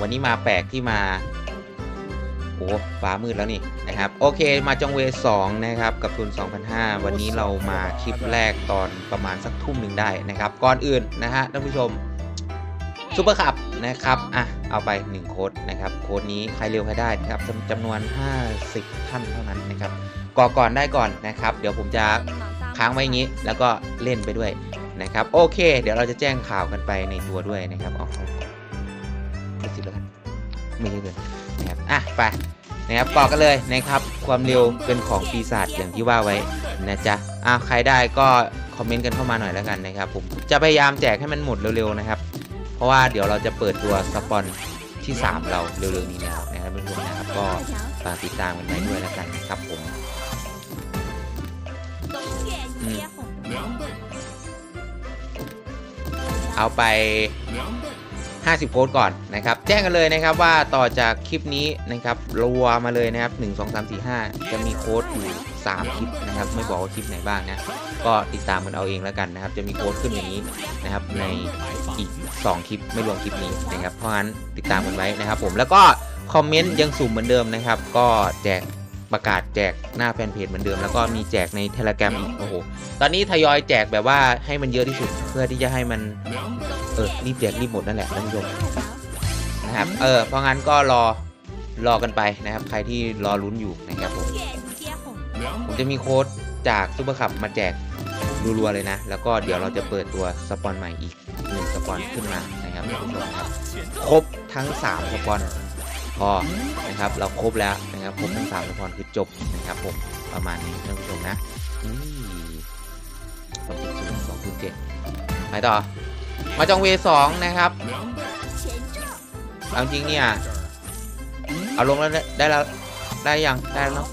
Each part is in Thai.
วันนี้มาแปลกที่มาโอ้ฟ้ามืดแล้วนี่นะครับ โอเคมาจองเวสองนะครับ กับทุน2,500วันนี้เรามาคลิปแรกตอนประมาณสักทุ่มหนึ่งได้นะครับ ก่อนอื่นนะฮะท่านผู้ชมซูเปอร์คับนะครับอะเอาไป 1 โค้ดนะครับ โค้ดนี้ใครเร็วใครได้นะครับจำจำนวน 50 ท่านเท่านั้นนะครับก่อก่อนได้ก่อนนะครับ เดี๋ยวผมจะค้างไว้อย่างนี้ แล้วก็เล่นไปด้วยนะครับ โอเค เดี๋ยวเราจะแจ้งข่าวกันไปในตัวด้วยนะครับเอาเอา ไม่เยอะเกินนะครับอะไปนะครับบอกกันเลยนะครับ ความเร็วเป็นของปีศาจอย่างที่ว่าไว้นะจ๊ะอะใครได้ก็คอมเมนต์กันเข้ามาหน่อยแล้วกันนะครับผมจะพยายามแจกให้มันหมดเร็วๆนะครับ เพราะว่าเดี๋ยวเราจะเปิดตัวสปอนที่ 3 เราเร็วๆนี้แล้วนะครับเพื่อนๆนะครับก็ฝากติดตามกันไว้ด้วยแล้วกันนะครับผม，เอาไป 50 โค้ดก่อนนะครับแจ้งกันเลยนะครับว่าต่อจากคลิปนี้นะครับรัวมาเลยนะครับ 1 2 3 4 5 จะมีโค้ดอยู่ 3 คลิปนะครับไม่บอกว่าคลิปไหนบ้างนะก็ติดตามกันเอาเองแล้วกันนะครับ จะมีโค้ดขึ้นอย่างนี้นะครับในอีก 2 คลิปไม่รวมคลิปนี้นะครับเพราะงั้นติดตามกันไว้นะครับ ผมแล้วก็คอมเมนต์ยังสุ่มเหมือนเดิมนะครับ ก็แจกประกาศแจกหน้าแฟนเพจเหมือนเดิม แล้วก็มีแจกในเทเล gram อีกโอ้โหตอนนี้ทยอยแจกแบบว่าให้มันเยอะที่สุดเพื่อที่จะให้มัน เออรีบแจกรีบหมดนั่นแหละท่านผู้ชมนะครับเออเพราะงั้นก็รอรอกันไปนะครับ ใครที่รอลุ้นอยู่นะครับผมผมจะมีโค้ดจากซูเปอร์คับมาแจกรัวๆเลยนะ แล้วก็เดี๋ยวเราจะเปิดตัวสปอนใหม่อีกหนึ่งสปอนขึ้นมานะครับท่านผู้ชมครับครบทั้ง 3 สปอนพอนะครับ เราครบแล้วนะครับครบทั้ง 3 สปอนคือจบนะครับผมประมาณนี้ท่านผู้ชมนะนี่สองจุดศูนย์สองจุดเจ็ดไปต่อ มาจองเวสองนะครับเอาจริงเนี่ยเอาลงแล้วได้แล้วได้ยังได้แล้วเนอะ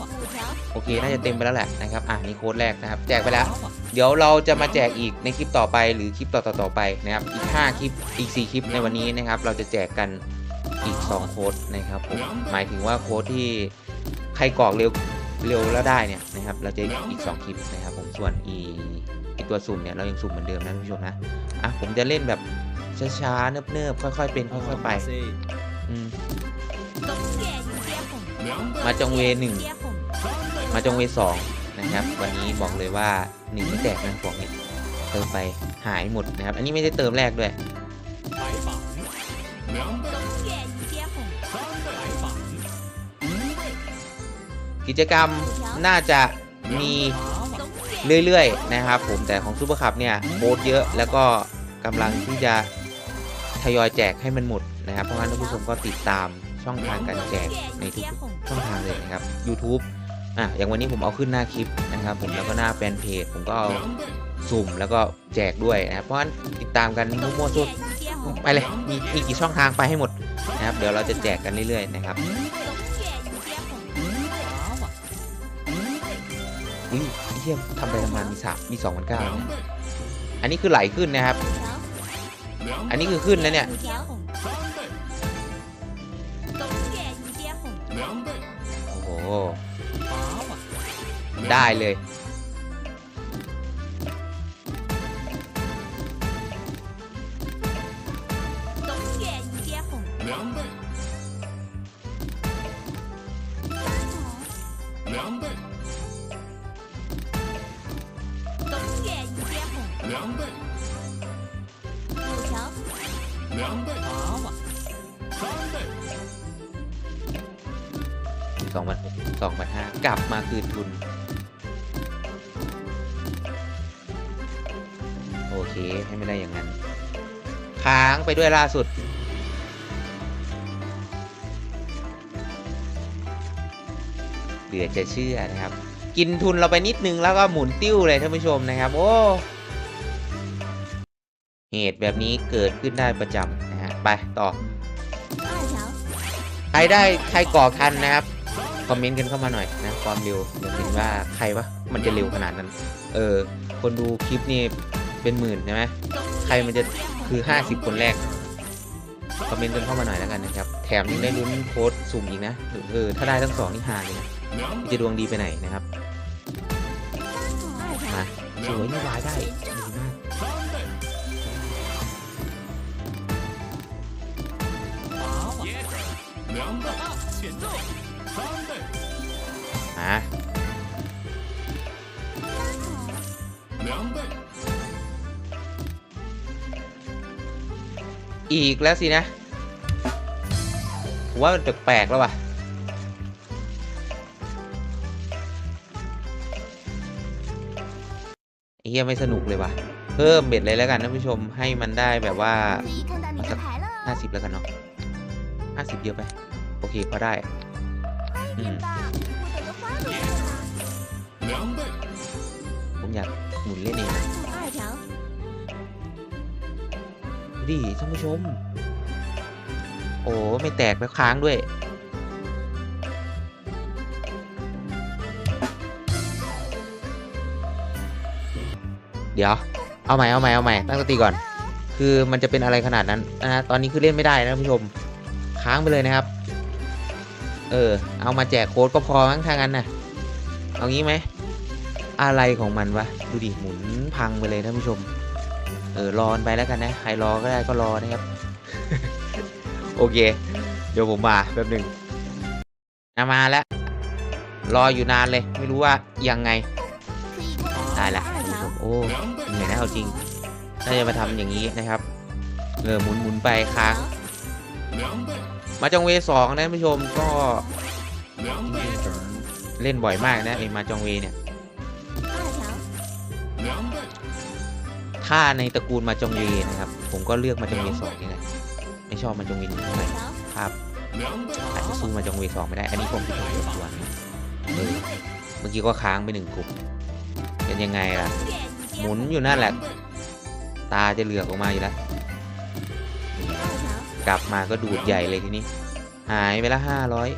โอเค น่าจะเต็มไปแล้วแหละนะครับ อะนี่โค้ดแรกนะครับ แจกไปแล้ว เดี๋ยวเราจะมาแจกอีกในคลิปต่อไปหรือคลิปต่อๆต่อไปนะครับ อีก 5 คลิป อีก 4 คลิปในวันนี้นะครับ เราจะแจกกันอีก 2 โค้ดนะครับผม หมายถึงว่าโค้ดที่ใครกรอกเร็วเร็วแล้วได้เนี่ยนะครับ เราจะอีก 2 คลิปนะครับผม ส่วนอีอีตัวสุ่มเนี่ยเรายังสุ่มเหมือนเดิมนะท่านผู้ชมนะ อะผมจะเล่นแบบช้าๆเนิบๆค่อยๆเป็นค่อยๆไปมาจองเวหนึ่งมาจงเวสองนะครับ วันนี้บอกเลยว่าหนึ่งไม่แตกนะบอกเนี่ยเติมไปหายหมดนะครับ อันนี้ไม่ได้เติมแรกด้วยกิจกรรมน่าจะมี เรื่อยๆนะครับผมแต่ของซูเปอร์คัพเนี่ยโค้ดเยอะแล้วก็กำลังที่จะทยอยแจกให้มันหมดนะครับเพราะงั้นท่านผู้ชมก็ติดตามช่องทางการแจกในทุกช่องทางเลยนะครับ YouTube อะอย่างวันนี้ผมเอาขึ้นหน้าคลิปนะครับผมแล้วก็หน้าแฟนเพจผมก็เอาสุ่มแล้วก็แจกด้วยนะครับเพราะฉะนั้นติดตามกันมั่วๆสุดไปเลยมีมีกี่ช่องทางไปให้หมดนะครับเดี๋ยวเราจะแจกกันเรื่อยๆนะครับ เยี่ยมทำไปทำมามีสามมีสองพันเก้าเนี่ยอันนี้คือไหลขึ้นนะครับ อันนี้คือขึ้นแล้วเนี่ยโอ้โหได้เลย สองพันหกสองพันห้ากลับมาคืนทุน โอเค ให้ไม่ได้อย่างนั้น ค้างไปด้วยล่าสุดเหลือจะเชื่อนะครับ กินทุนเราไปนิดนึงแล้วก็หมุนติ้วเลยท่านผู้ชมนะครับ โอ้ เหตุแบบนี้เกิดขึ้นได้ประจำนะฮะไปต่อ ใครได้ใครก่อทันนะครับ คอมเมนต์กันเข้ามาหน่อยนะความเร็วอยากเห็นว่าใครวะมันจะเร็วขนาดนั้น เออ คนดูคลิปนี่เป็นหมื่นใช่ไหมใครมันจะคือ 50 คนแรก คอมเมนต์กันเข้ามาหน่อยแล้วกันนะครับ แถมยังได้ลุ้นโค้ดสุ่มอีกนะเออถ้าได้ทั้งสองนี่ฮาเลยนะจะดวงดีไปไหนนะครับมาสวยนี่วายได้ 两倍，减重，三倍， มา 两倍， อีกแล้วสินะผมว่ามันแปลกๆแล้วว่ะ ไอ้เฮียไม่สนุกเลยว่ะ เพิ่มเบ็ดเลยแล้วกันท่านผู้ชมให้มันได้แบบว่า 可以看到你的牌了， 50 แล้วกันเนาะ ห้าสิบเยอะวไป โอเค พอได้อืมผมอยากหมุนเล่นเองดิท่านผู้ชม โอ้ไม่แตกไล้ค้างด้วย เดี๋ยว เอาใหม่เอาใหม่เอาใหม่ตั้งสติก่อน คือมันจะเป็นอะไรขนาดนั้นนะตอนนี้คือเล่นไม่ได้นะท่านผู้ชม ค้างไปเลยนะครับ เออ เอามาแจกโค้ดก็พอมั้งทางนั้นนะเอางี้ไหม อะไรของมันวะ ดูดิ หมุนพังไปเลยท่านผู้ชม เออ รอไปแล้วกันนะ ใครรอก็ได้ก็รอนะครับ โอเค เดี๋ยวผมมาแป๊บหนึ่งมาแล้ว รออยู่นานเลย ไม่รู้ว่ายังไงได้ละโอ้เหนื่อยนะเอาจริง น่าจะมาทำอย่างนี้นะครับ เออหมุนหมุนไปค้าง มาจองเวสองนะผู้ชมก็เล่นบ่อยมากนะไอมาจองเวเนี่ยถ้าในตระกูลมาจองเวนะครับ ผมก็เลือกมาจองเวสองนี่แหละไม่ชอบมาจองเวหนี่เท่าไหร่ครับอาจจะสู้มาจองเวสองไม่ได้ อันนี้ผมผิดหวัตัวเมื่อกี้ก็ค้างไปหนึ่งกลุ่มเป็นยังไงล่ะ หมุนอยู่นั่นแหละ ตาจะเหลือกออกมาอยู่แล้ว กลับมาก็ดูดใหญ่เลยทีนี้ หายไปละห้าร้อย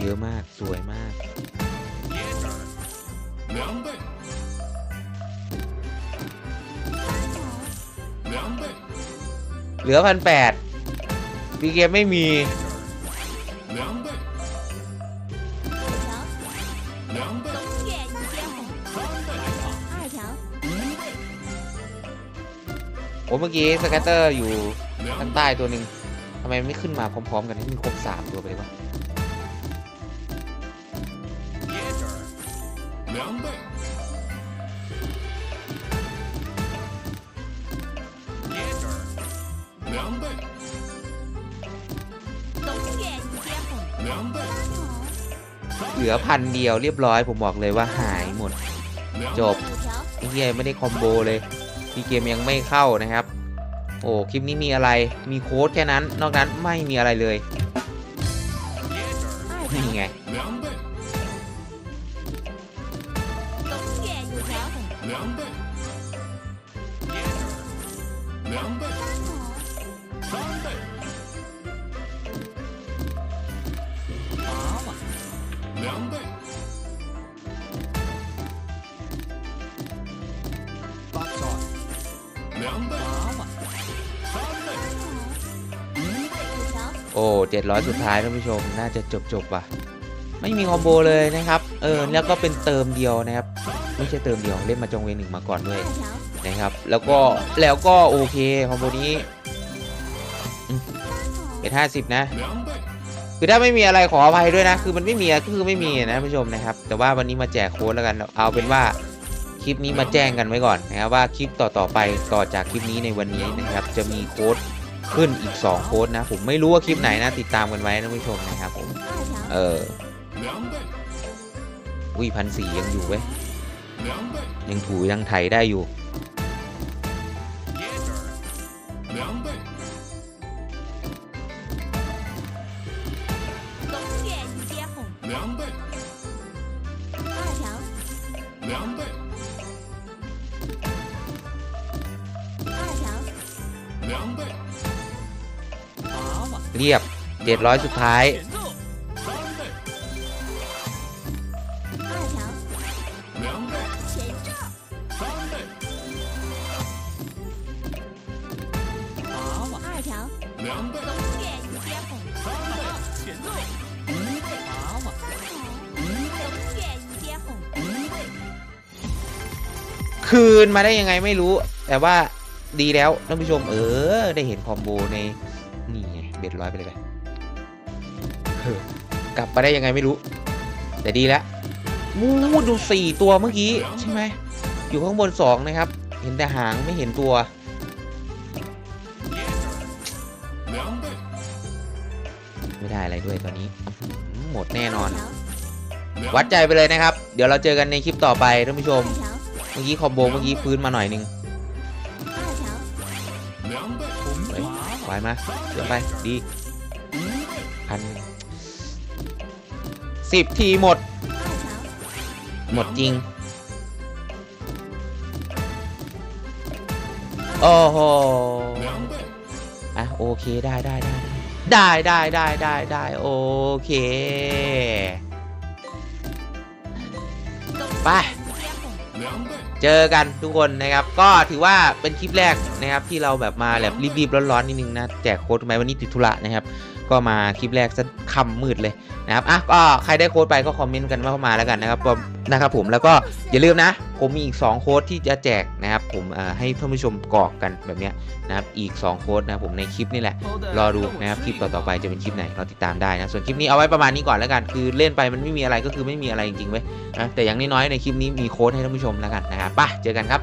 เยอะมากสวยมากเหลือพันแปดปีเกมไม่มี เมื่อกี้สแกตเตอร์อยู่ข้างใต้ตัวหนึ่งทำไมไม่ขึ้นมาพร้อมๆกันให้มีครบสามตัวไปเลยวะเหลือพันเดียวเรียบร้อยผมบอกเลยว่าหายหมด จบเฮียไม่ได้คอมโบเลย ที่เกมยังไม่เข้านะครับ โอ้คลิปนี้มีอะไรมีโค้ดแค่นั้น นอกนั้นไม่มีอะไรเลยนี่ไง 700 สุดท้ายท่านผู้ชม น่าจะจบจบว่ะ ไม่มีคอมโบเลยนะครับ เออ แล้วก็เป็นเติมเดียวนะครับ ไม่ใช่เติมเดียวเล่นมาจงเวนหนึ่งมาก่อนด้วยนะครับ แล้วก็ แล้วก็โอเคคอมโบนี้เป็นห้าสิบนะ คือถ้าไม่มีอะไรขออภัยด้วยนะ คือมันไม่มีคือไม่มีนะท่านผู้ชมนะครับ แต่ว่าวันนี้มาแจกโค้ดแล้วกัน เอาเป็นว่าคลิปนี้มาแจ้งกันไว้ก่อนนะครับว่าคลิปต่อๆไปต่อจากคลิปนี้ในวันนี้นะครับ จะมีโค้ด ขึ้นอีก 2 โค้ดนะ ผมไม่รู้ว่าคลิปไหนนะ ติดตามกันไว้นะผู้ชมนะครับผม เอออุ้ยพันสี่ยังอยู่เว้ยยังถูยังไถได้อยู่ ทียบ 700 สุดท้าย คืนมาได้ยังไงไม่รู้ แต่ว่าดีแล้วท่านผู้ชมเออ ได้เห็นคอมโบใน นี่ไงเบ็ดร้อยไปเลยไปเออกลับมาได้ยังไงไม่รู้ แต่ดีแล้วมูดูสี่ตัวเมื่อกี้ใช่ไหมอยู่ข้างบนสองนะครับ เห็นแต่หางไม่เห็นตัวไม่ได้อะไรด้วยตอนนี้อื้อหือหมดแน่นอน วัดใจไปเลยนะครับ เดี๋ยวเราเจอกันในคลิปต่อไปท่านผู้ชม เมื่อกี้คอมโบเมื่อกี้ฟื้นมาหน่อยหนึง ฮ้ย华ไหวมาเสือไป ดีพันสิบทีหมด หมดจริง โอ้โหอะ โอเค ได้ได้ได้ได้ได้ได้ได้ได้โอเค ไป เจอกันทุกคนนะครับ ก็ถือว่าเป็นคลิปแรกนะครับที่เราแบบมาแบบรีบๆร้อนๆนิดนึงนะแจกโค้ดไหมวันนี้ติดธุระนะครับ ก็มาคลิปแรกซะค่ำมืดเลยนะครับอะก็ใครได้โค้ดไปก็คอมเมนต์กันเข้ามาแล้วกันนะครับผมนะครับผมแล้วก็อย่าลืมนะ ผมมีอีก 2 โค้ดที่จะแจกนะครับ ผมให้ท่านผู้ชมกรอกกันแบบนี้นะครับอีก 2 โค้ดนะผมในคลิปนี่แหละ รอดูนะครับคลิปต่อๆไปจะเป็นคลิปไหนเราติดตามได้นะส่วนคลิปนี้เอาไว้ประมาณนี้ก่อนแล้วกัน คือเล่นไปมันไม่มีอะไรก็คือไม่มีอะไรจริงๆเว้ยนะแต่อย่างน้อยๆในคลิปนี้มีโค้ดให้ท่านผู้ชมแล้วกันนะครับไปเจอกันครับ